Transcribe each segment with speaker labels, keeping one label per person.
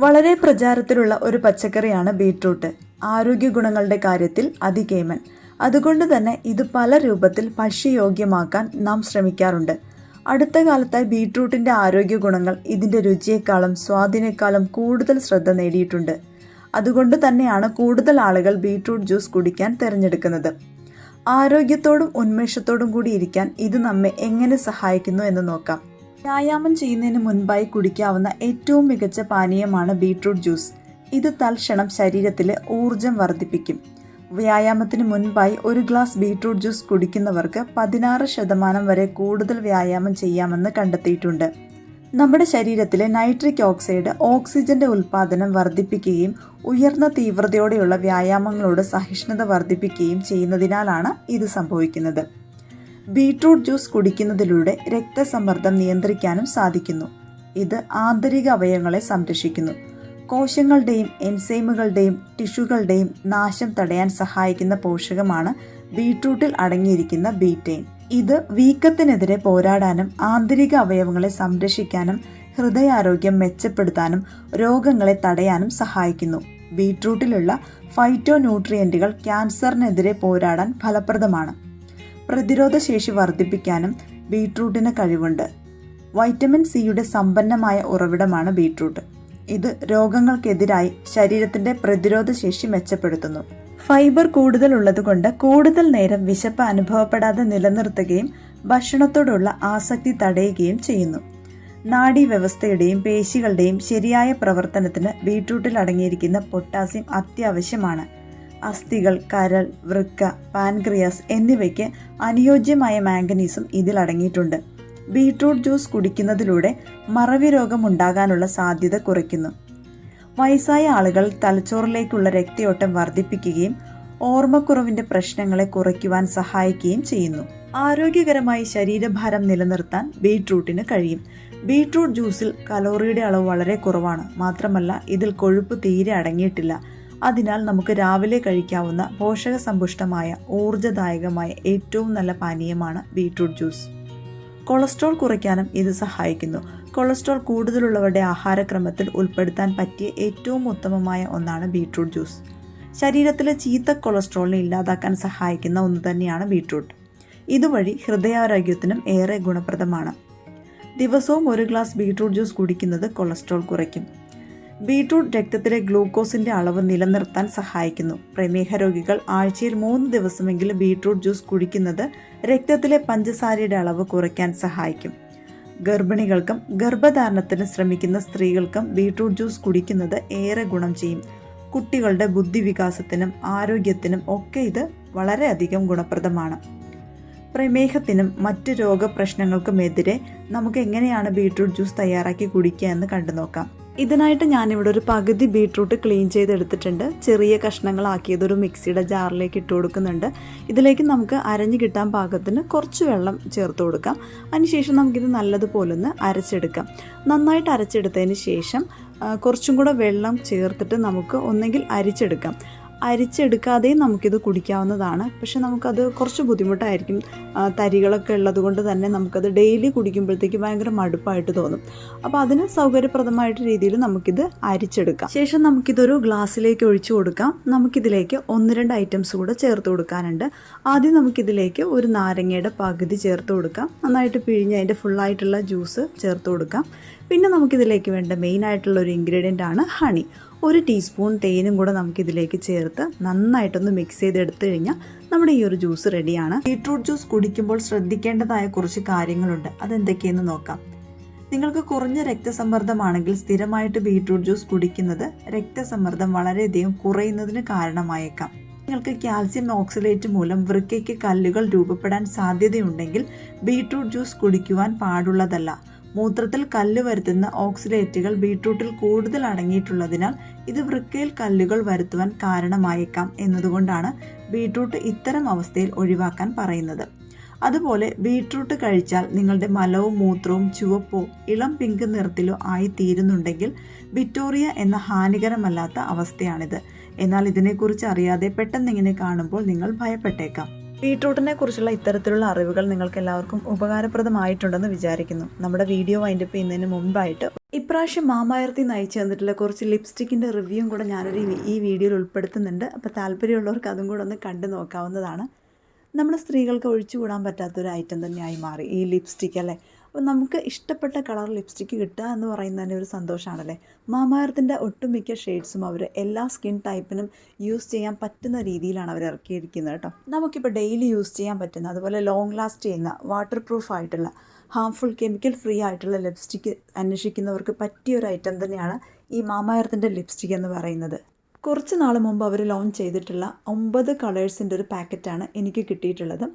Speaker 1: വളരെ പ്രചാരത്തിലുള്ള ഒരു പച്ചക്കറിയാണ് ബീട്രൂട്ട്. ആരോഗ്യ ഗുണങ്ങളുടെ കാര്യത്തിൽ അതികേമൻ. അതുകൊണ്ട് തന്നെ ഇത് പല രൂപത്തിൽ ഭക്ഷ്യയോഗ്യമാക്കാൻ നാം ശ്രമിക്കാറുണ്ട്. അടുത്ത കാലത്തായി ബീട്രൂട്ടിന്റെ ആരോഗ്യ ഗുണങ്ങൾ ഇതിന്റെ രുചിയേക്കാളും സ്വാദിനേക്കാളും കൂടുതൽ ശ്രദ്ധ നേടിയിട്ടുണ്ട്. അതുകൊണ്ട് തന്നെയാണ് കൂടുതൽ ആളുകൾ ബീട്രൂട്ട് ജ്യൂസ് കുടിക്കാൻ തിരഞ്ഞെടുക്കുന്നത്. ആരോഗ്യത്തോടും ഉന്മേഷത്തോടും കൂടി ഇരിക്കാൻ ഇത് നമ്മെ എങ്ങനെ സഹായിക്കുന്നു എന്ന് നോക്കാം. വ്യായാമം ചെയ്യുന്നതിന് മുൻപായി കുടിക്കാവുന്ന ഏറ്റവും മികച്ച പാനീയമാണ് ബീട്രൂട്ട് ജ്യൂസ്. ഇത് തൽക്ഷണം ശരീരത്തിലെ ഊർജം വർദ്ധിപ്പിക്കും. വ്യായാമത്തിന് മുൻപായി ഒരു ഗ്ലാസ് ബീട്രൂട്ട് ജ്യൂസ് കുടിക്കുന്നവർക്ക് പതിനാറ് ശതമാനം വരെ കൂടുതൽ വ്യായാമം ചെയ്യാമെന്ന് കണ്ടെത്തിയിട്ടുണ്ട്. നമ്മുടെ ശരീരത്തിലെ നൈട്രിക് ഓക്സൈഡ് ഓക്സിജന്റെ ഉൽപ്പാദനം വർദ്ധിപ്പിക്കുകയും ഉയർന്ന തീവ്രതയോടെയുള്ള വ്യായാമങ്ങളോട് സഹിഷ്ണുത വർദ്ധിപ്പിക്കുകയും ചെയ്യുന്നതിനാലാണ് ഇത് സംഭവിക്കുന്നത്. ബീട്രൂട്ട് ജ്യൂസ് കുടിക്കുന്നതിലൂടെ രക്തസമ്മർദ്ദം നിയന്ത്രിക്കാനും സാധിക്കുന്നു. ഇത് ആന്തരിക അവയവങ്ങളെ സംരക്ഷിക്കുന്നു. കോശങ്ങളുടെയും എൻസൈമുകളുടെയും ടിഷ്യൂകളുടെയും നാശം തടയാൻ സഹായിക്കുന്ന പോഷകമാണ് ബീട്രൂട്ടിൽ അടങ്ങിയിരിക്കുന്ന ബീറ്റൈൻ. ഇത് വീക്കത്തിനെതിരെ പോരാടാനും ആന്തരിക അവയവങ്ങളെ സംരക്ഷിക്കാനും ഹൃദയാരോഗ്യം മെച്ചപ്പെടുത്താനും രോഗങ്ങളെ തടയാനും സഹായിക്കുന്നു. ബീട്രൂട്ടിലുള്ള ഫൈറ്റോ ന്യൂട്രിയന്റുകൾ ക്യാൻസറിനെതിരെ പോരാടാൻ ഫലപ്രദമാണ്. പ്രതിരോധ ശേഷി വർദ്ധിപ്പിക്കാനും ബീട്രൂട്ടിന് കഴിവുണ്ട്. വൈറ്റമിൻ സിയുടെ സമ്പന്നമായ ഉറവിടമാണ് ബീട്രൂട്ട്. ഇത് രോഗങ്ങൾക്കെതിരായി ശരീരത്തിന്റെ പ്രതിരോധ ശേഷി മെച്ചപ്പെടുത്തുന്നു. ഫൈബർ കൂടുതൽ ഉള്ളതുകൊണ്ട് കൂടുതൽ നേരം വിശപ്പ് അനുഭവപ്പെടാതെ നിലനിർത്തുകയും ഭക്ഷണത്തോടുള്ള ആസക്തി തടയുകയും ചെയ്യുന്നു. നാഡീവ്യവസ്ഥയുടെയും പേശികളുടെയും ശരിയായ പ്രവർത്തനത്തിന് ബീട്രൂട്ടിൽ അടങ്ങിയിരിക്കുന്ന പൊട്ടാസ്യം അത്യാവശ്യമാണ്. അസ്ഥികൾ കരൾ വൃക്ക പാൻക്രിയാസ് എന്നിവയ്ക്ക് അനുയോജ്യമായ മാംഗനീസും ഇതിൽ അടങ്ങിയിട്ടുണ്ട്. ബീട്രൂട്ട് ജ്യൂസ് കുടിക്കുന്നതിലൂടെ മറവി രോഗം ഉണ്ടാകാനുള്ള സാധ്യത കുറയ്ക്കുന്നു. വയസ്സായ ആളുകൾ തലച്ചോറിലേക്കുള്ള രക്തയോട്ടം വർദ്ധിപ്പിക്കുകയും ഓർമ്മക്കുറവിന്റെ പ്രശ്നങ്ങളെ കുറയ്ക്കുവാൻ സഹായിക്കുകയും ചെയ്യുന്നു. ആരോഗ്യകരമായി ശരീരഭാരം നിലനിർത്താൻ ബീട്രൂട്ടിന് കഴിയും. ബീട്രൂട്ട് ജ്യൂസിൽ കലോറിയുടെ അളവ് വളരെ കുറവാണ്. മാത്രമല്ല ഇതിൽ കൊഴുപ്പ് തീരെ അടങ്ങിയിട്ടില്ല. അതിനാൽ നമുക്ക് രാവിലെ കഴിക്കാവുന്ന പോഷക സമ്പുഷ്ടമായ ഊർജദായകമായ ഏറ്റവും നല്ല പാനീയമാണ് ബീട്രൂട്ട് ജ്യൂസ്. കൊളസ്ട്രോൾ കുറയ്ക്കാനും ഇത് സഹായിക്കുന്നു. കൊളസ്ട്രോൾ കൂടുതലുള്ളവരുടെ ആഹാരക്രമത്തിൽ ഉൾപ്പെടുത്താൻ പറ്റിയ ഏറ്റവും ഉത്തമമായ ഒന്നാണ് ബീട്രൂട്ട് ജ്യൂസ്. ശരീരത്തിലെ ചീത്ത കൊളസ്ട്രോളിനെ ഇല്ലാതാക്കാൻ സഹായിക്കുന്ന ഒന്ന് തന്നെയാണ് ബീട്രൂട്ട്. ഇതുവഴി ഹൃദയാരോഗ്യത്തിനും ഏറെ ഗുണപ്രദമാണ്. ദിവസവും ഒരു ഗ്ലാസ് ബീട്രൂട്ട് ജ്യൂസ് കുടിക്കുന്നത് കൊളസ്ട്രോൾ കുറയ്ക്കും. ബീട്രൂട്ട് രക്തത്തിലെ ഗ്ലൂക്കോസിന്റെ അളവ് നിലനിർത്താൻ സഹായിക്കുന്നു. പ്രമേഹ രോഗികൾ ആഴ്ചയിൽ മൂന്ന് ദിവസമെങ്കിലും ബീട്രൂട്ട് ജ്യൂസ് കുടിക്കുന്നത് രക്തത്തിലെ പഞ്ചസാരയുടെ അളവ് കുറയ്ക്കാൻ സഹായിക്കും. ഗർഭിണികൾക്കും ഗർഭധാരണത്തിന് ശ്രമിക്കുന്ന സ്ത്രീകൾക്കും ബീട്രൂട്ട് ജ്യൂസ് കുടിക്കുന്നത് ഏറെ ഗുണം ചെയ്യും. കുട്ടികളുടെ ബുദ്ധിവികാസത്തിനും ആരോഗ്യത്തിനും ഒക്കെ ഇത് വളരെയധികം ഗുണപ്രദമാണ്. പ്രമേഹത്തിനും മറ്റ് രോഗപ്രശ്നങ്ങൾക്കുമെതിരെ നമുക്ക് എങ്ങനെയാണ് ബീട്രൂട്ട് ജ്യൂസ് തയ്യാറാക്കി കുടിക്കുക എന്ന് കണ്ടു നോക്കാം ഇതിനായിട്ട് ഞാനിവിടെ ഒരു പകുതി ബീട്രൂട്ട് ക്ലീൻ ചെയ്തെടുത്തിട്ടുണ്ട്. ചെറിയ കഷ്ണങ്ങളാക്കിയത് ഒരു മിക്സിയുടെ ജാറിലേക്ക് ഇട്ട് കൊടുക്കുന്നുണ്ട്. ഇതിലേക്ക് നമുക്ക് അരഞ്ഞു കിട്ടാൻ പാകത്തിന് കുറച്ച് വെള്ളം ചേർത്ത് കൊടുക്കാം. അതിനുശേഷം നമുക്കിത് നല്ലതുപോലെ ഒന്ന് അരച്ചെടുക്കാം. നന്നായിട്ട് അരച്ചെടുത്തതിന് ശേഷം കുറച്ചും കൂടെ വെള്ളം ചേർത്തിട്ട് നമുക്ക് ഒന്നെങ്കിൽ അരിച്ചെടുക്കാം. അരിച്ചെടുക്കാതെയും നമുക്കിത് കുടിക്കാവുന്നതാണ്. പക്ഷെ നമുക്കത് കുറച്ച് ബുദ്ധിമുട്ടായിരിക്കും. തരികളൊക്കെ ഉള്ളത് കൊണ്ട് തന്നെ നമുക്കത് ഡെയിലി കുടിക്കുമ്പോഴത്തേക്ക് ഭയങ്കര മടുപ്പായിട്ട് തോന്നും. അപ്പോൾ അതിന് സൗകര്യപ്രദമായിട്ട് രീതിയിൽ നമുക്കിത് അരിച്ചെടുക്കാം. ശേഷം നമുക്കിതൊരു ഗ്ലാസ്സിലേക്ക് ഒഴിച്ചു കൊടുക്കാം. നമുക്കിതിലേക്ക് ഒന്ന് രണ്ട് ഐറ്റംസ് കൂടെ ചേർത്ത് കൊടുക്കാനുണ്ട്. ആദ്യം നമുക്കിതിലേക്ക് ഒരു നാരങ്ങയുടെ പകുതി ചേർത്ത് കൊടുക്കാം. നന്നായിട്ട് പിഴിഞ്ഞ് അതിന്റെ ഫുള്ളായിട്ടുള്ള ജ്യൂസ് ചേർത്ത് കൊടുക്കാം. പിന്നെ നമുക്കിതിലേക്ക് വേണ്ട മെയിൻ ആയിട്ടുള്ള ഒരു ഇൻഗ്രീഡിയന്റ് ആണ് ഹണി ഒരു ടീസ്പൂൺ തേനും കൂടെ നമുക്കിതിലേക്ക് ചേർത്ത് നന്നായിട്ടൊന്ന് മിക്സ് ചെയ്തെടുത്തു കഴിഞ്ഞാൽ നമ്മുടെ ഈ ഒരു ജ്യൂസ് റെഡിയാണ് ബീട്രൂട്ട് ജ്യൂസ് കുടിക്കുമ്പോൾ ശ്രദ്ധിക്കേണ്ടതായ കുറച്ച് കാര്യങ്ങളുണ്ട്. അതെന്തൊക്കെയെന്ന് നോക്കാം. നിങ്ങൾക്ക് കുറഞ്ഞ രക്തസമ്മർദ്ദമാണെങ്കിൽ സ്ഥിരമായിട്ട് ബീട്രൂട്ട് ജ്യൂസ് കുടിക്കുന്നത് രക്തസമ്മർദ്ദം വളരെയധികം കുറയുന്നതിന് കാരണമായേക്കാം. നിങ്ങൾക്ക് കാൽസ്യം ഓക്സിലേറ്റ് മൂലം വൃക്കയ്ക്ക് കല്ലുകൾ രൂപപ്പെടാൻ സാധ്യതയുണ്ടെങ്കിൽ ബീട്രൂട്ട് ജ്യൂസ് കുടിക്കുവാൻ പാടുള്ളതല്ല. മൂത്രത്തിൽ കല്ല് വരുത്തുന്ന ഓക്സിഡേറ്റുകൾ ബീട്രൂട്ടിൽ കൂടുതൽ അടങ്ങിയിട്ടുള്ളതിനാൽ ഇത് വൃക്കയിൽ കല്ലുകൾ വരുത്തുവാൻ കാരണമായേക്കാം എന്നതുകൊണ്ടാണ് ബീട്രൂട്ട് ഇത്തരം അവസ്ഥയിൽ ഒഴിവാക്കാൻ പറയുന്നത്. അതുപോലെ ബീട്രൂട്ട് കഴിച്ചാൽ നിങ്ങളുടെ മലവും മൂത്രവും ചുവപ്പോ ഇളം പിങ്ക് നിറത്തിലോ ആയി തീരുന്നുണ്ടെങ്കിൽ വിക്ടോറിയ എന്ന ഹാനികരമല്ലാത്ത അവസ്ഥയാണിത്. എന്നാൽ ഇതിനെക്കുറിച്ച് അറിയാതെ പെട്ടെന്ന് ഇങ്ങനെ കാണുമ്പോൾ നിങ്ങൾ ഭയപ്പെട്ടേക്കാം. ബീട്രൂട്ടിനെ കുറിച്ചുള്ള ഇത്തരത്തിലുള്ള അറിവുകൾ നിങ്ങൾക്ക് എല്ലാവർക്കും ഉപകാരപ്രദമായിട്ടുണ്ടെന്ന് വിചാരിക്കുന്നു. നമ്മുടെ വീഡിയോ വൈൻഡപ്പ് ചെയ്യുന്നതിന് മുമ്പായിട്ട് ഇപ്രാവശ്യം മാമായർത്തി നയിച്ചു തന്നിട്ടുള്ള കുറച്ച് ലിപ്സ്റ്റിക്കിന്റെ റിവ്യൂവും കൂടെ ഞാനൊരു ഈ- വീഡിയോയിൽ ഉൾപ്പെടുത്തുന്നുണ്ട്. അപ്പോൾ താല്പര്യമുള്ളവർക്ക് അതും കൂടെ ഒന്ന് കണ്ടു നോക്കാവുന്നതാണ്. നമ്മൾ സ്ത്രീകൾക്ക് ഒഴിച്ചുകൂടാൻ പറ്റാത്തൊരു ഐറ്റം തന്നെയായി മാറി. ഈ ലിപ്സ്റ്റിക് അല്ലേ? അപ്പോൾ നമുക്ക് ഇഷ്ടപ്പെട്ട കളർ ലിപ്സ്റ്റിക്ക് കിട്ടുക എന്ന് പറയുന്നത് തന്നെ ഒരു സന്തോഷമാണല്ലേ മാമാർത്തിന്റെ ഒട്ടുമിക്ക ഷെയ്ഡ്സും അവർ എല്ലാ സ്കിൻ ടൈപ്പിനും യൂസ് ചെയ്യാൻ പറ്റുന്ന രീതിയിലാണ് അവർ ഇറക്കിയിരിക്കുന്നത് കേട്ടോ. നമുക്കിപ്പോൾ ഡെയിലി യൂസ് ചെയ്യാൻ പറ്റുന്ന അതുപോലെ ലോങ് ലാസ്റ്റ് ചെയ്യുന്ന വാട്ടർ പ്രൂഫ് ആയിട്ടുള്ള ഹാംഫുൾ കെമിക്കൽ ഫ്രീ ആയിട്ടുള്ള ലിപ്സ്റ്റിക്ക് അന്വേഷിക്കുന്നവർക്ക് പറ്റിയ ഒരു ഐറ്റം തന്നെയാണ് ഈ മാമായർത്തിന്റെ ലിപ്സ്റ്റിക് എന്ന് പറയുന്നത്. കുറച്ച് നാൾ മുമ്പ് അവർ ലോഞ്ച് ചെയ്തിട്ടുള്ള ഒമ്പത് കളേഴ്സിന്റെ ഒരു പാക്കറ്റാണ് എനിക്ക് കിട്ടിയിട്ടുള്ളത്.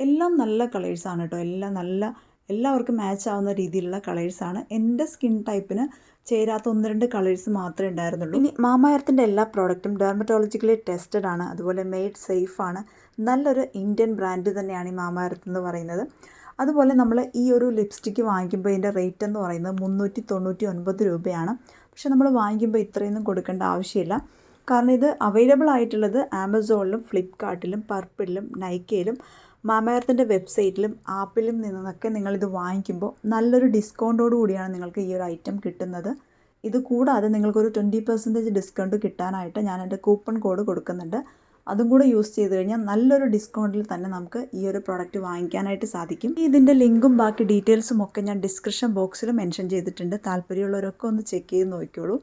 Speaker 1: എല്ലാം നല്ല കളേഴ്സാണ് കേട്ടോ. എല്ലാം നല്ല എല്ലാവർക്കും മാച്ച് ആവുന്ന രീതിയിലുള്ള കളേഴ്സാണ് എന്റെ സ്കിൻ ടൈപ്പിന് ചേരാത്ത ഒന്ന് രണ്ട് കളേഴ്സ് മാത്രമേ ഉണ്ടായിരുന്നുള്ളൂ. ഇനി മാമായർത്തിന്റെ എല്ലാ പ്രോഡക്റ്റും ഡെർമറ്റോളജിക്കലി ടെസ്റ്റഡ് ആണ്. അതുപോലെ മെയ്ഡ് സേഫ് ആണ്. നല്ലൊരു ഇന്ത്യൻ ബ്രാൻഡ് തന്നെയാണ് ഈ മാമായർത്ത് എന്ന് പറയുന്നത്. അതുപോലെ നമ്മൾ ഈ ഒരു ലിപ്സ്റ്റിക്ക് വാങ്ങിക്കുമ്പോൾ ഇതിന്റെ റേറ്റ് എന്ന് പറയുന്നത് മുന്നൂറ്റി തൊണ്ണൂറ്റി ഒൻപത് രൂപയാണ്. പക്ഷെ നമ്മൾ വാങ്ങിക്കുമ്പോൾ ഇത്രയൊന്നും കൊടുക്കേണ്ട ആവശ്യമില്ല. കാരണം ഇത് അവൈലബിൾ ആയിട്ടുള്ളത് ആമസോണിലും ഫ്ലിപ്കാർട്ടിലും പർപ്പിളിലും നൈക്കയിലും മാമയർത്തിന്റെ വെബ്സൈറ്റിലും ആപ്പിലും നിന്നൊക്കെ നിങ്ങളിത് വാങ്ങിക്കുമ്പോൾ നല്ലൊരു ഡിസ്കൗണ്ടോട് കൂടിയാണ് നിങ്ങൾക്ക് ഈ ഒരു ഐറ്റം കിട്ടുന്നത്. ഇത് കൂടാതെ നിങ്ങൾക്കൊരു ട്വന്റി പെർസെന്റേജ് ഡിസ്കൗണ്ട് കിട്ടാനായിട്ട് ഞാൻ എന്റെ കൂപ്പൺ കോഡ് കൊടുക്കുന്നുണ്ട്. അതും കൂടെ യൂസ് ചെയ്ത് കഴിഞ്ഞാൽ നല്ലൊരു ഡിസ്കൗണ്ടിൽ തന്നെ നമുക്ക് ഈ ഒരു പ്രോഡക്റ്റ് വാങ്ങിക്കാനായിട്ട് സാധിക്കും. ഇതിന്റെ ലിങ്കും ബാക്കി ഡീറ്റെയിൽസും ഒക്കെ ഞാൻ ഡിസ്ക്രിപ്ഷൻ ബോക്സിൽ മെൻഷൻ ചെയ്തിട്ടുണ്ട്. താല്പര്യമുള്ളവരൊക്കെ ഒന്ന് ചെക്ക് ചെയ്ത് നോക്കിക്കോളൂ.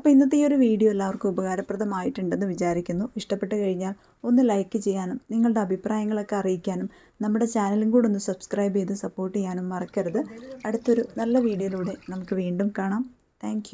Speaker 1: അപ്പോൾ ഇന്നത്തെ ഈ ഒരു വീഡിയോ എല്ലാവർക്കും ഉപകാരപ്രദമായിട്ടുണ്ടെന്ന് വിചാരിക്കുന്നു. ഇഷ്ടപ്പെട്ട് കഴിഞ്ഞാൽ ഒന്ന് ലൈക്ക് ചെയ്യാനും നിങ്ങളുടെ അഭിപ്രായങ്ങളൊക്കെ അറിയിക്കാനും നമ്മുടെ ചാനലും കൂടെ ഒന്ന് സബ്സ്ക്രൈബ് ചെയ്ത് സപ്പോർട്ട് ചെയ്യാനും മറക്കരുത്. അടുത്തൊരു നല്ല വീഡിയോയിലൂടെ നമുക്ക് വീണ്ടും കാണാം. താങ്ക്